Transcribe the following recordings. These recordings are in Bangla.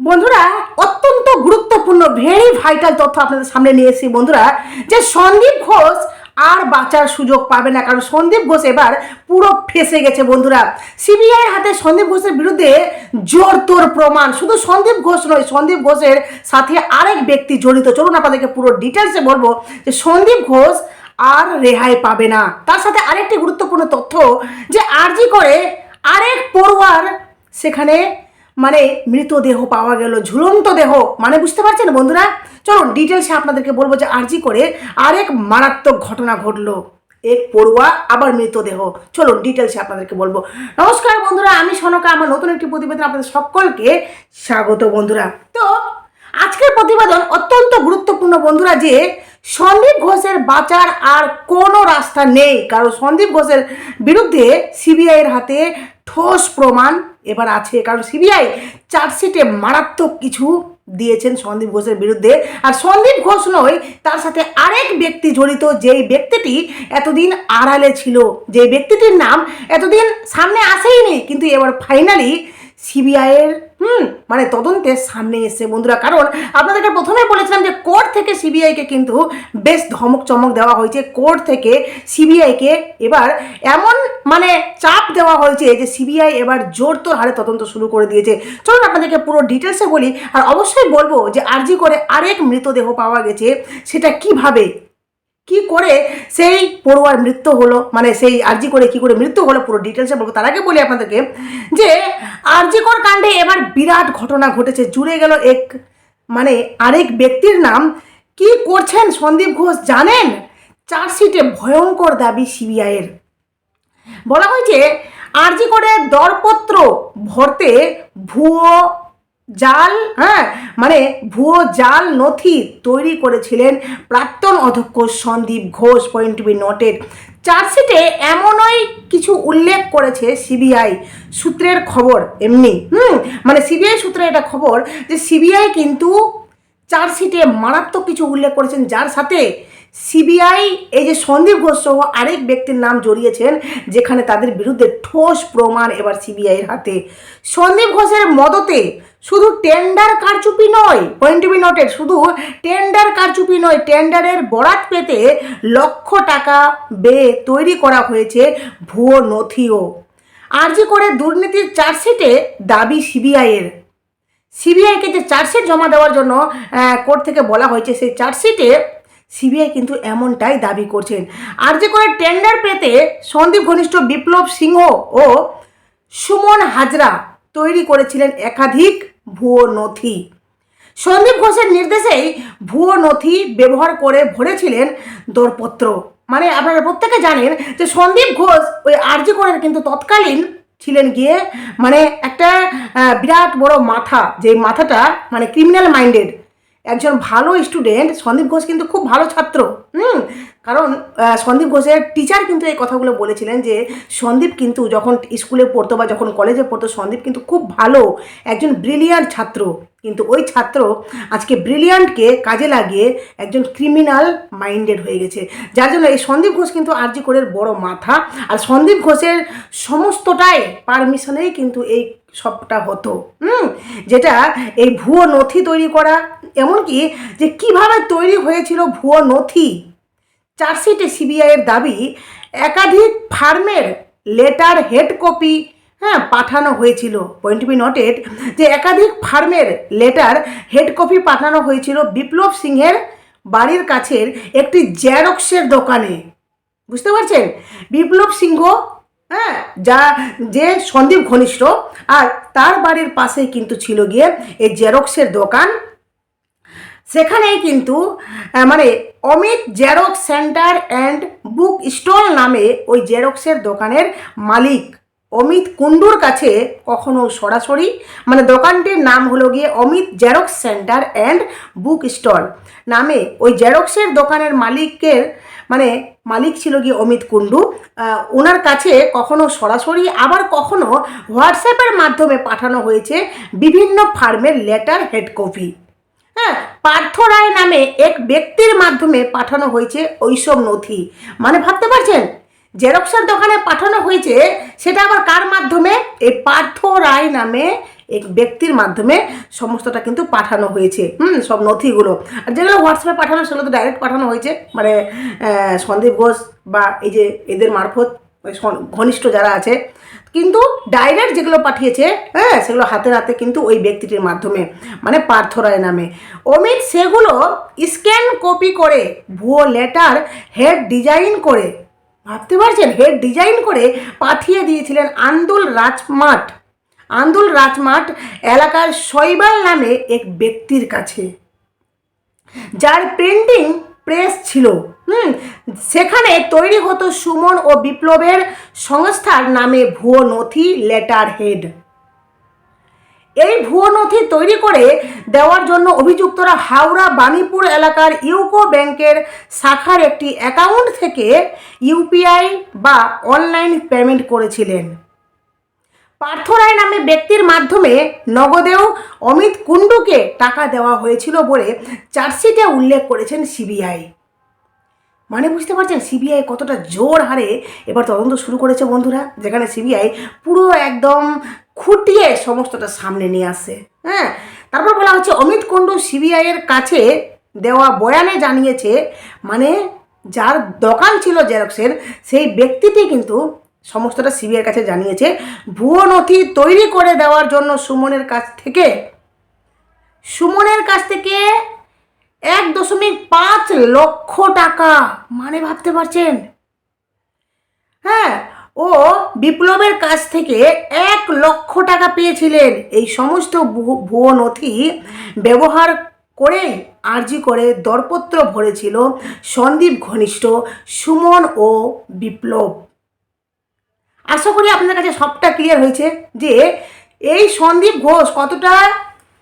বন্ধুরা, অত্যন্ত গুরুত্বপূর্ণ ভেরি ভাইটাল তথ্য আপনাদের সামনে নিয়ে এসেছি বন্ধুরা, যে সন্দীপ ঘোষ আর বাঁচার সুযোগ পাবে না, কারণ সন্দীপ ঘোষ এবার পুরো ফেসে গেছে বন্ধুরা। সিবিআই হাতে সন্দীপ ঘোষের বিরুদ্ধে জোর তোর প্রমাণ, শুধু সন্দীপ ঘোষ নয়, সন্দীপ ঘোষের সাথে আরেক ব্যক্তি জড়িত। চলুন আপনাদেরকে পুরো ডিটেলসে বলব যে সন্দীপ ঘোষ আর রেহাই পাবে না। তার সাথে আরেকটি গুরুত্বপূর্ণ তথ্য যে আরজি করে আরেক পড়ুয়ার সেখানে মানে মৃতদেহ পাওয়া গেল, ঝুলন্ত দেহ। মানে বুঝতে পারছেন বন্ধুরা? চলুন ডিটেলসে আপনাদেরকে বলব যে আরজি করে আরেক মারাত্মক ঘটনা ঘটলো। এক পড়ুয়া, আবার মৃতদেহ। চলুন ডিটেলসে আপনাদেরকে বলব। নমস্কার বন্ধুরা, আমি সনকা। আমার নতুন একটি প্রতিবেদন আপনাদের সকলকে স্বাগত বন্ধুরা। তো, আজকের প্রতিবেদন অত্যন্ত গুরুত্বপূর্ণ বন্ধুরা যে, সন্দীপ ঘোষের বাঁচার আর কোনো রাস্তা নেই। কারণ সন্দীপ ঘোষের বিরুদ্ধে সিবিআইয়ের হাতে ঠোস প্রমাণ এবার আছে, কারণ সিবিআই চার্জশিটে মারাত্মক কিছু দিয়েছেন সন্দীপ ঘোষের বিরুদ্ধে। আর সন্দীপ ঘোষ নয়, তার সাথে আরেক ব্যক্তি জড়িত, যেই ব্যক্তিটি এতদিন আড়ালে ছিল। যে ব্যক্তিটির নাম এতদিন সামনে আসেইনি, কিন্তু এবার ফাইনালি সিবিআইয়ের হুম মানে তদন্তের সামনে এসছে বন্ধুরা। কারণ আপনাদেরকে প্রথমে বলেছিলাম যে কোর্ট থেকে সিবিআইকে কিন্তু বেশ ধমক চমক দেওয়া হয়েছে। কোর্ট থেকে সিবিআইকে এবার এমন মানে চাপ দেওয়া হয়েছে যে সিবিআই এবার জোর তোর হারে তদন্ত শুরু করে দিয়েছে। চলুন আপনাদেরকে পুরো ডিটেলসে বলি, আর অবশ্যই বলব যে আরজি করে আরেক মৃতদেহ পাওয়া গেছে, সেটা কীভাবে কি করে সেই পড়ুয়ার মৃত্যু হলো? মানে সেই আরজি করে কি করে মৃত্যু হলো? পুরো ডিটেলসে বলব। তার আগে বলি আপনাদেরকে যে আরজিকর কাণ্ডে এবার বিরাট ঘটনা ঘটেছে। জুড়ে গেল এক মানে আরেক ব্যক্তির নাম। কি করছেন সন্দীপ ঘোষ জানেন? চার্জশিটে ভয়ঙ্কর দাবি সিবিআইয়ের বলা হয়েছে, আরজি করে দরপত্র ভরতে ভুয়ো জাল হ্যাঁ? মানে ভুয়ো জাল নথি তৈরি করেছিলেন প্রাক্তন অধ্যক্ষ Sandip Ghosh point to be noted চার্জশিটে এমনই কিছু উল্লেখ করেছে সিবিআই সূত্রের খবর, এমনি, হুম? মানে সিবিআই সূত্রে এটা খবর যে সিবিআই কিন্তু চার্জশিটে মারাত্মক কিছু উল্লেখ করেছেন, যার সাথে সিবিআই, এই যে সন্দীপ ঘোষ সহ আরেক ব্যক্তির নাম জড়িয়েছেন, যেখানে তাদের বিরুদ্ধে ঠোস প্রমাণ এবার সিবিআইয়ের হাতে। সন্দীপ ঘোষের মদতে শুধু টেন্ডার কারচুপি নয় পয়েন্ট বি নোটেড শুধু টেন্ডার কারচুপি নয় টেন্ডারের বরাত পেতে লক্ষ টাকা বে তৈরি করা হয়েছে ভুয়ো নথিও। আরজি করে দুর্নীতির চার্জশিটে দাবি সিবিআইয়ের। সিবিআইকে যে চার্জশিট জমা দেওয়ার জন্য কোর্ট থেকে বলা হয়েছে, সেই চার্জশিটে সিবিআই কিন্তু এমনটাই দাবি করছেন। আর যে করে টেন্ডার পেতে সন্দীপ ঘনিষ্ঠ বিপ্লব সিংহ ও সুমন হাজরা তৈরি করেছিলেন একাধিক ভুয়ো নথি। সন্দীপ ঘোষের নির্দেশেই ভুয়ো নথি ব্যবহার করে ভরেছিলেন দরপত্র। মানে আপনারা প্রত্যেকে জানেন যে সন্দীপ ঘোষ ওই আরজি করেন কিন্তু তৎকালীন ছিলেন গিয়ে মানে একটা বিরাট বড় মাথা যে মাথাটা মানে ক্রিমিনাল মাইন্ডেড একজন ভালো স্টুডেন্ট সন্দীপ ঘোষ কিন্তু খুব ভালো ছাত্র, হুম? কারণ সন্দীপ ঘোষের টিচার কিন্তু এই কথাগুলো বলেছিলেন যে, সন্দীপ কিন্তু যখন স্কুলে পড়তো বা যখন কলেজে পড়তো, সন্দীপ কিন্তু খুব ভালো একজন ব্রিলিয়ান্ট ছাত্র। কিন্তু ওই ছাত্র আজকে ব্রিলিয়ান্টকে কাজে লাগিয়ে একজন ক্রিমিনাল মাইন্ডেড হয়ে গেছে। যার জন্য এই সন্দীপ ঘোষ কিন্তু আরজি কোরের বড় মাথা। আর সন্দীপ ঘোষের সমস্তটাই পারমিশনেই কিন্তু এই সবটা হতো। হুম? যেটা এই ভুয়ো নথি তৈরি করা, এমনকি যে কীভাবে তৈরি হয়েছিল ভুয়ো নথি, চার্জশিটে সিবিআইয়ের দাবি, একাধিক ফার্মের লেটার, হেড কপি হ্যাঁ পাঠানো হয়েছিল। পয়েন্ট বি নোটেড যে একাধিক ফার্মের লেটার হেড কপি পাঠানো হয়েছিল বিপ্লব সিংহের বাড়ির কাছের একটি জেরক্সের দোকানে। বুঝতে পারছেন? বিপ্লব সিংহ হ্যাঁ যা, যে সন্দীপ ঘনিষ্ঠ, আর তার বাড়ির পাশে কিন্তু ছিল গিয়ে এই জেরক্সের দোকান। সেখানেই কিন্তু মানে Amit Xerox centre and book stall নামে ওই জেরক্সের দোকানের মালিক অমিত কুণ্ডুর কাছে কখনো সরাসরি? মানে দোকানটির নাম হলো গিয়ে Amit Xerox centre and book stall নামে ওই জেরক্সের দোকানের মালিকের মানে মালিক ছিল গিয়ে অমিত কুণ্ডু ওনার কাছে কখনো সরাসরি, আবার কখনো হোয়াটসঅ্যাপের মাধ্যমে পাঠানো হয়েছে বিভিন্ন ফার্মের লেটার হেড কপি। হ্যাঁ পার্থ রায় নামে এক ব্যক্তির মাধ্যমে পাঠানো হয়েছে ওইসব নথি। মানে ভাবতে পারছেন? জেরক্সের দোকানে পাঠানো হয়েছে, সেটা আবার কার মাধ্যমে? এই পার্থ রায় নামে এক ব্যক্তির মাধ্যমে সমস্তটা কিন্তু পাঠানো হয়েছে। হুম, সব নথিগুলো। আর যেগুলো হোয়াটসঅ্যাপে পাঠানো, সেগুলো তো ডাইরেক্ট পাঠানো হয়েছে। মানে সন্দীপ ঘোষ বা এই যে এদের মারফত ঘনিষ্ঠ যারা আছে, কিন্তু ডাইরেক্ট যেগুলো পাঠিয়েছে হ্যাঁ সেগুলো হাতে হাতে কিন্তু ওই ব্যক্তিটির মাধ্যমে মানে পার্থ রায় নামে। অমিত, সেগুলো স্ক্যান কপি করে, ভুয়ো লেটার হেড ডিজাইন করে ভাবতে পারছেন? হেড ডিজাইন করে পাঠিয়ে দিয়েছিলেন আন্দুল রাজমাঠ আন্দুল রাজমাঠ এলাকার শৈবাল নামে এক ব্যক্তির কাছে। যার প্রিন্টিং প্রেস ছিল। হুম, সেখানে তৈরি হতো সুমন ও বিপ্লবের সংস্থার নামে ভুয়ো নথি লেটার হেড এই ভুয়ো নথি তৈরি করে দেওয়ার জন্য অভিযুক্তরা হাওড়া বাণীপুর এলাকার ইউকো ব্যাংকের শাখার একটি অ্যাকাউন্ট থেকে ইউপিআই বা অনলাইন পেমেন্ট করেছিলেন। পার্থ রায় নামে ব্যক্তির মাধ্যমে নগদেও অমিত কুণ্ডুকে টাকা দেওয়া হয়েছিল বলে চার্জশিটে উল্লেখ করেছেন সিবিআই। মানে বুঝতে পারছেন, সিবিআই কতটা জোর হারে এবার তদন্ত শুরু করেছে বন্ধুরা, যেখানে সিবিআই পুরো একদম খুঁটিয়ে সমস্তটা সামনে নিয়ে আসে। হ্যাঁ? তারপর বলা হচ্ছে, অমিত কুণ্ডু সিবিআইয়ের কাছে দেওয়া বয়ানে জানিয়েছে মানে যার দোকান ছিল জেরক্সের, সেই ব্যক্তিটি কিন্তু সমস্তটা সিবিআইয়ের কাছে জানিয়েছে, ভুয়ো নথি তৈরি করে দেওয়ার জন্য সুমনের কাছ থেকে, সুমনের কাছ থেকে এক দশমিক পাঁচ লক্ষ টাকা। মানে ভাবতে পারছেন? হ্যাঁ? ও বিপ্লবের কাছ থেকে এক লক্ষ টাকা পেয়েছিলেন। এই সমস্ত ভুয়ো নথি ব্যবহার করে আর্জি করে দরপত্র ভরেছিল সন্দীপ ঘনিষ্ঠ, সুমন ও বিপ্লব। আশা করি আপনাদের কাছে সবটা ক্লিয়ার হয়েছে যে এই সন্দীপ ঘোষ কতটা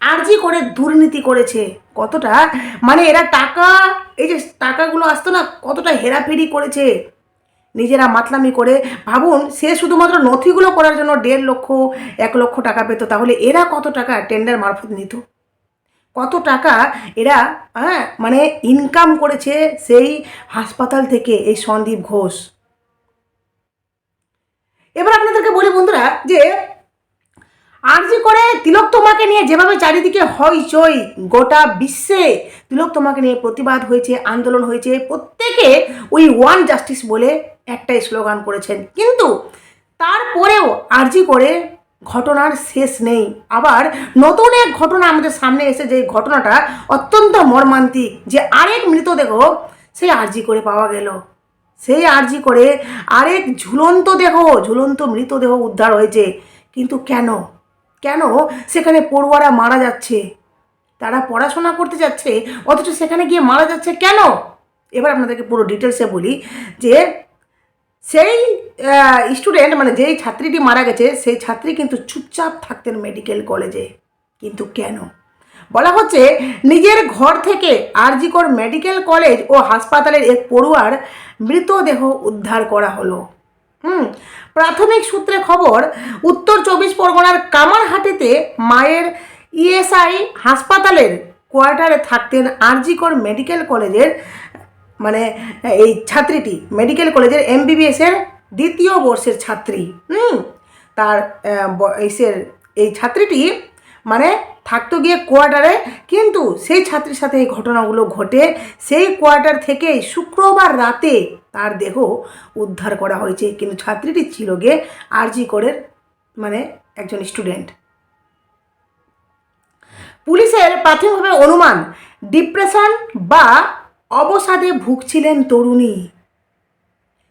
আর্জি করে দুর্নীতি করেছে, কতটা মানে এরা টাকা, এই যে টাকাগুলো আসতো না, কতটা হেরাফেরি করেছে নিজেরা মাতলামি করে ভাবুন সে শুধুমাত্র নথিগুলো করার জন্য দেড় লক্ষ, এক লক্ষ টাকা পেত, তাহলে এরা কত টাকা টেন্ডার মারফত নিত? কত টাকা এরা হ্যাঁ মানে ইনকাম করেছে সেই হাসপাতাল থেকে এই সন্দীপ ঘোষ? এবার আপনাদেরকে বলি বন্ধুরা যে আরজি করে তিলক তোমাকে নিয়ে যেভাবে চারিদিকে হইচই গোটা বিশ্বে তিলক তোমাকে নিয়ে প্রতিবাদ হয়েছে, আন্দোলন হয়েছে, প্রত্যেকে ওই ওয়ান জাস্টিস বলে একটাই স্লোগান করেছেন। কিন্তু তারপরেও আরজি করে ঘটনার শেষ নেই। আবার নতুন এক ঘটনা আমাদের সামনে এসে যে ঘটনাটা অত্যন্ত মর্মান্তিক, যে আরেক মৃতদেহ সেই আরজি করে পাওয়া গেল। সেই আরজি করে আরেক ঝুলন্ত দেহ, ঝুলন্ত মৃতদেহ উদ্ধার হয়েছে। কিন্তু কেন? কেন? সেখানে পড়ুয়ারা মারা যাচ্ছে। তারা পড়াশোনা করতে যাচ্ছে, অথচ সেখানে গিয়ে মারা যাচ্ছে কেন? এবার আপনাদেরকে পুরো ডিটেলসে বলি যে, সেই স্টুডেন্ট মানে যেই ছাত্রীটি মারা গেছে, সেই ছাত্রী কিন্তু চুপচাপ থাকতেন মেডিকেল কলেজে কিন্তু কেন? বলা হচ্ছে নিজের ঘর থেকে আরজিকর মেডিকেল কলেজ ও হাসপাতালের এক পড়ুয়ার মৃতদেহ উদ্ধার করা হলো। হুম, প্রাথমিক সূত্রে খবর, উত্তর চব্বিশ পরগনার কামারহাটিতে মায়ের ইএসআই হাসপাতালের কোয়ার্টারে থাকতেন আরজিকর মেডিকেল কলেজের মানে এই ছাত্রীটি, মেডিকেল কলেজের এমবিবিএসের দ্বিতীয় বর্ষের ছাত্রী। হুম, তার এই ছাত্রীটি মানে থাকতো গিয়ে কোয়ার্টারে কিন্তু সেই ছাত্রীর সাথে এই ঘটনাগুলো ঘটে। সেই কোয়ার্টার থেকেই শুক্রবার রাতে তার দেহ উদ্ধার করা হয়েছে। কিন্তু ছাত্রীটি ছিল গিয়ে আরজি করের মানে একজন স্টুডেন্ট পুলিশের প্রাথমিকভাবে অনুমান ডিপ্রেশন বা অবসাদে ভুগছিলেন তরুণী।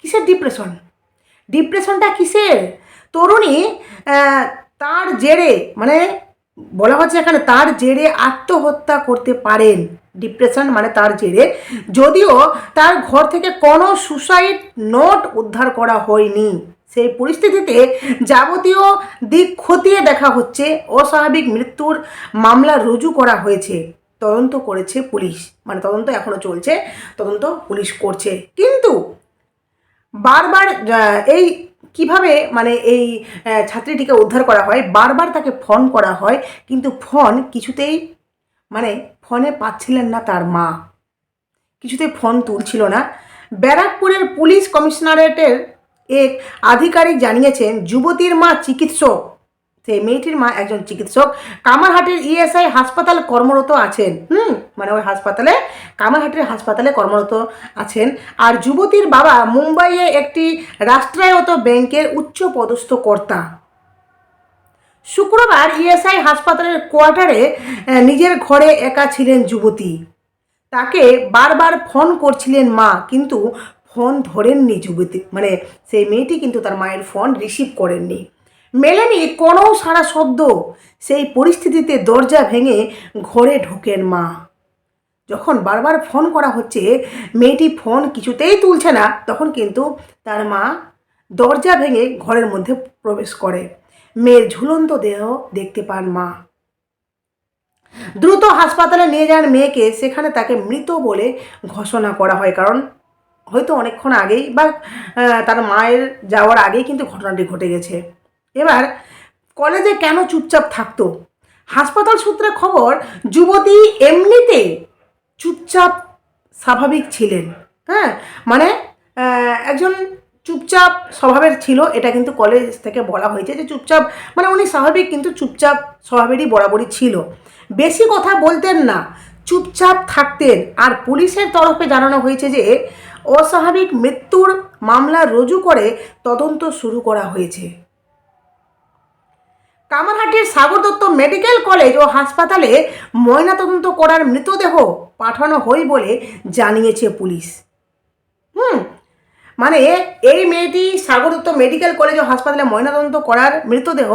কিসের ডিপ্রেশন ডিপ্রেশনটা কিসের? তরুণী তার জেরে মানে বলা হচ্ছে এখানে তার জেরে আত্মহত্যা করতে পারেন। ডিপ্রেশন মানে তার জেরে। যদিও তার ঘর থেকে কোনো সুসাইড নোট উদ্ধার করা হয়নি। সেই পরিস্থিতিতে যাবতীয় দিক খতিয়ে দেখা হচ্ছে। অস্বাভাবিক মৃত্যুর মামলা রুজু করা হয়েছে। তদন্ত করেছে পুলিশ। মানে তদন্ত এখনও চলছে। তদন্ত পুলিশ করছে। কিন্তু বারবার এই কীভাবে মানে এই ছাত্রীটিকে উদ্ধার করা হয়, বারবার তাকে ফোন করা হয়, কিন্তু ফোন কিছুতেই মানে ফোনে পাচ্ছিলেন না তার মা। কিছুতেই ফোন তুলছিল না। ব্যারাকপুরের পুলিশ কমিশনারেটের এক আধিকারিক জানিয়েছেন, যুবতীর মা চিকিৎসক সেই মেয়েটির মা একজন চিকিৎসক। কামারহাটের ইএসআই হাসপাতাল কর্মরত আছেন। হুম মানে ওই হাসপাতালে, কামারহাটের হাসপাতালে কর্মরত আছেন। আর যুবতীর বাবা মুম্বাইয়ে একটি রাষ্ট্রায়ত্ত ব্যাংকের উচ্চ পদস্থ কর্তা। শুক্রবার ইএসআই হাসপাতালের কোয়ার্টারে নিজের ঘরে একা ছিলেন যুবতী। তাকে বারবার ফোন করছিলেন মা, কিন্তু ফোন ধরেননি যুবতী মানে সেই মেয়েটি কিন্তু তার মায়ের ফোন রিসিভ করেননি। মেলেনি কোনো সারা শব্দ, সেই পরিস্থিতিতে দরজা ভেঙে ঘরে ঢোকেন মা। যখন বারবার ফোন করা হচ্ছে, মেয়েটি ফোন কিছুতেই তুলছে না, তখন কিন্তু তার মা দরজা ভেঙে ঘরের মধ্যে প্রবেশ করে। মেয়ের ঝুলন্ত দেহ দেখতে পান মা। দ্রুত হাসপাতালে নিয়ে যান মেয়েকে, সেখানে তাকে মৃত বলে ঘোষণা করা হয়, কারণ হয়তো অনেকক্ষণ আগেই বা তার মায়ের যাওয়ার আগেই কিন্তু ঘটনাটি ঘটে গেছে। এবার কলেজে কেন চুপচাপ থাকতো? হাসপাতাল সূত্রে খবর, যুবতী এমনিতে চুপচাপ স্বাভাবিক ছিলেন। হ্যাঁ মানে একজন চুপচাপ স্বভাবের ছিল, এটা কিন্তু কলেজ থেকে বলা হয়েছে যে চুপচাপ মানে উনি স্বাভাবিক কিন্তু চুপচাপ স্বভাবেরই বরাবরই ছিল। বেশি কথা বলতেন না, চুপচাপ থাকতেন। আর পুলিশের তরফে জানানো হয়েছে যে, অস্বাভাবিক মৃত্যুর মামলা রুজু করে তদন্ত শুরু করা হয়েছে। কামারহাটির সাগর দত্ত মেডিকেল কলেজ ও হাসপাতালে ময়নাতদন্ত করার মৃতদেহ পাঠানো হয় বলে জানিয়েছে পুলিশ। হুম মানে এই মেয়েটি সাগর দত্ত মেডিকেল কলেজ ও হাসপাতালে ময়নাতদন্ত করার মৃতদেহ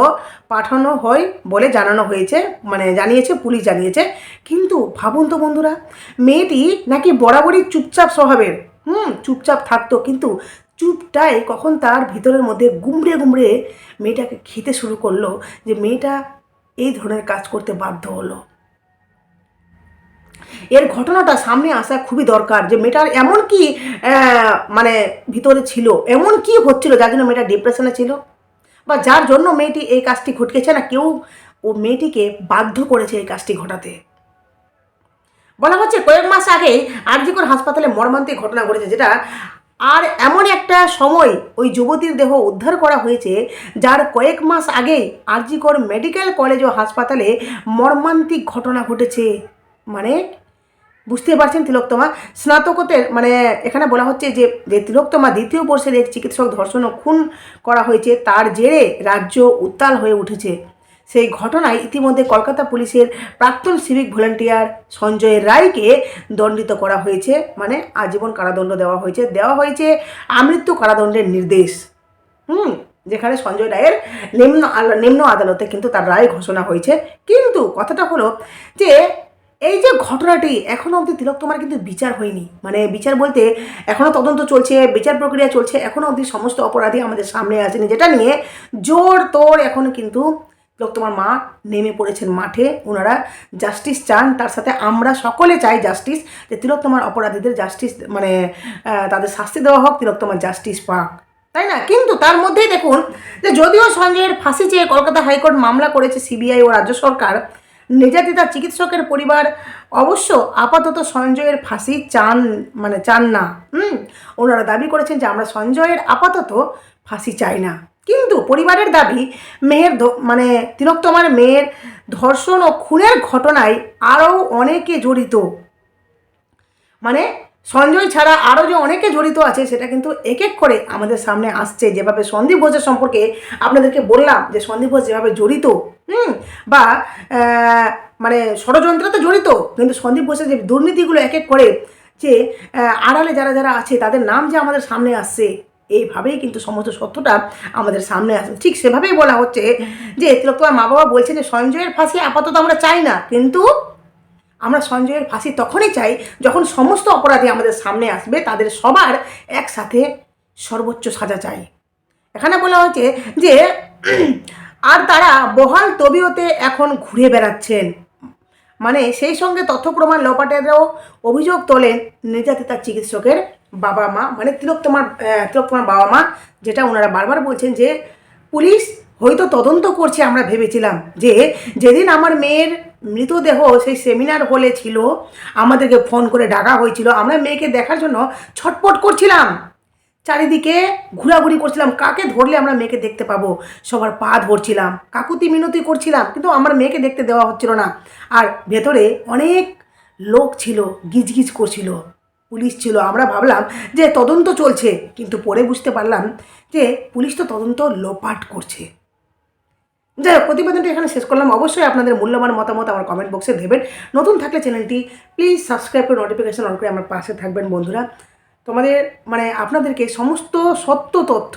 পাঠানো হয় বলে জানানো হয়েছে মানে জানিয়েছে, পুলিশ জানিয়েছে। কিন্তু ভাবুন তো বন্ধুরা, মেয়েটি নাকি বরাবরই চুপচাপ স্বভাবের। হুম, চুপচাপ থাকতো, কিন্তু চুপটাই কখন তার ভিতরের মধ্যে গুমড়ে গুমড়ে মেয়েটাকে খেতে শুরু করল যে মেয়েটা এই ধরনের কাজ করতে বাধ্য হলো। এর ঘটনাটা সামনে আসা খুবই দরকার যে মেয়েটার এমন কি মানে ভিতরে ছিল, এমন কি হচ্ছিল যার জন্য মেয়েটা ডিপ্রেশনে ছিল? বা যার জন্য মেয়েটি এই কাজটি ঘটকেছে না? কেউ ও মেয়েটিকে বাধ্য করেছে এই কাজটি ঘটাতে। বলা হচ্ছে কয়েক মাস আগেই আরজিকর হাসপাতালে মর্মান্তিক ঘটনা ঘটেছে যেটা আর এমন একটা সময় ওই যুবতীর দেহ উদ্ধার করা হয়েছে, যার কয়েক মাস আগেই আরজিকর মেডিকেল কলেজ ও হাসপাতালে মর্মান্তিক ঘটনা ঘটেছে। মানে বুঝতে পারছেন তিলোত্তমা? স্নাতকোত্তর মানে এখানে বলা হচ্ছে যে যে তিলোত্তমা দ্বিতীয় বর্ষের এক চিকিৎসক ধর্ষণ ও খুন করা হয়েছে, তার জেরে রাজ্য উত্তাল হয়ে উঠেছে। সেই ঘটনায় ইতিমধ্যে কলকাতা পুলিশের প্রাক্তন সিভিক ভলেন্টিয়ার সঞ্জয় রায়কে দণ্ডিত করা হয়েছে। মানে আজীবন কারাদণ্ড দেওয়া হয়েছে। দেওয়া হয়েছে আমৃত্যু কারাদণ্ডের নির্দেশ। হুম, যেখানে সঞ্জয় রায়ের নিম্ন নিম্ন আদালতে কিন্তু তার রায় ঘোষণা হয়েছে। কিন্তু কথাটা হলো যে, এই যে ঘটনাটি এখনও অবধি তিলক তোমার কিন্তু বিচার হয়নি। মানে বিচার বলতে এখনও তদন্ত চলছে, বিচার প্রক্রিয়া চলছে। এখনও অবধি সমস্ত অপরাধী আমাদের সামনে আসেনি। যেটা নিয়ে জোর তোর এখন কিন্তু তোমার মা নেমে পড়েছেন মাঠে ওনারা জাস্টিস চান, তার সাথে আমরা সকলে চাই জাস্টিস যে তিলক তোমার অপরাধীদের জাস্টিস মানে তাদের শাস্তি দেওয়া হোক, তিলক তোমার জাস্টিস পাক। তাই না? কিন্তু তার মধ্যেই দেখুন, যে যদিও সঞ্জয়ের ফাঁসি চেয়ে কলকাতা হাইকোর্ট মামলা করেছে সিবিআই ও রাজ্য সরকার, নির্যাতিতা চিকিৎসকের পরিবার অবশ্য আপাতত সঞ্জয়ের ফাঁসি চান মানে চান না। হুম? ওনারা দাবি করেছেন যে আমরা সঞ্জয়ের আপাতত ফাঁসি চাই না। কিন্তু পরিবারের দাবি, মেয়ের মানে তিলোত্তমার মেয়ের ধর্ষণ ও খুনের ঘটনায় আরও অনেকে জড়িত। মানে সঞ্জয় ছাড়া আরও যে অনেকে জড়িত আছে, সেটা কিন্তু এক এক করে আমাদের সামনে আসছে। যেভাবে সন্দীপ ঘোষের সম্পর্কে আপনাদেরকে বললাম যে সন্দীপ ঘোষ যেভাবে জড়িত, হুম, বা মানে ষড়যন্ত্রতে জড়িত, কিন্তু সন্দীপ ঘোষের যে দুর্নীতিগুলো এক এক করে যে আড়ালে যারা যারা আছে, তাদের নাম যে আমাদের সামনে আসছে এইভাবেই কিন্তু সমস্ত সত্যটা আমাদের সামনে আসবে। ঠিক সেভাবেই বলা হচ্ছে যে তোমার মা বাবা বলছে যে সঞ্জয়ের ফাঁসি আপাতত আমরা চাই না, কিন্তু আমরা সঞ্জয়ের ফাঁসি তখনই চাই যখন সমস্ত অপরাধী আমাদের সামনে আসবে, তাদের সবার একসাথে সর্বোচ্চ সাজা চাই। এখানে বলা হচ্ছে যে আর তারা বহাল তবিয়তে এখন ঘুরে বেড়াচ্ছেন। মানে সেই সঙ্গে তথ্য প্রমাণ লোপাটেরও অভিযোগ তোলেন নির্যাতিতা চিকিৎসকের বাবা মা মানে তিলোত্তমার আহ, তিলোত্তমার বাবা মা যেটা ওনারা বারবার বলছেন যে পুলিশ হয়তো তদন্ত করছে আমরা ভেবেছিলাম যে যেদিন আমার মেয়ের মৃতদেহ সেই সেমিনার হলে ছিল আমাদেরকে ফোন করে ডাকা হয়েছিল আমরা মেয়েকে দেখার জন্য ছটপট করছিলাম। চারিদিকে ঘোরাঘুরি করছিলাম। কাকে ধরলে আমরা মেয়েকে দেখতে পাবো? সবার পা ধরছিলাম। কাকুতি মিনতি করছিলাম, কিন্তু আমার মেয়েকে দেখতে দেওয়া হচ্ছিল না। আর ভেতরে অনেক লোক ছিল, গিজগিজ করছিল, পুলিশ ছিল। আমরা ভাবলাম যে তদন্ত চলছে, কিন্তু পরে বুঝতে পারলাম যে পুলিশ তো তদন্ত লোপাট করছে। যাই হোক, প্রতিবেদনটি এখানে শেষ করলাম। অবশ্যই আপনাদের মূল্যবান মতামত আমার কমেন্ট বক্সে দেবেন। নতুন থাকলে চ্যানেলটি প্লিজ সাবস্ক্রাইব করে নোটিফিকেশন অন করে আমার পাশে থাকবেন বন্ধুরা। তোমাদের মানে আপনাদেরকে সমস্ত সত্য তথ্য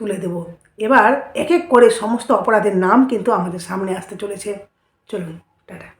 তুলে দেব। এবার এক এক করে সমস্ত অপরাধের নাম কিন্তু আমাদের সামনে আসতে চলেছে। চলুন, টাটা।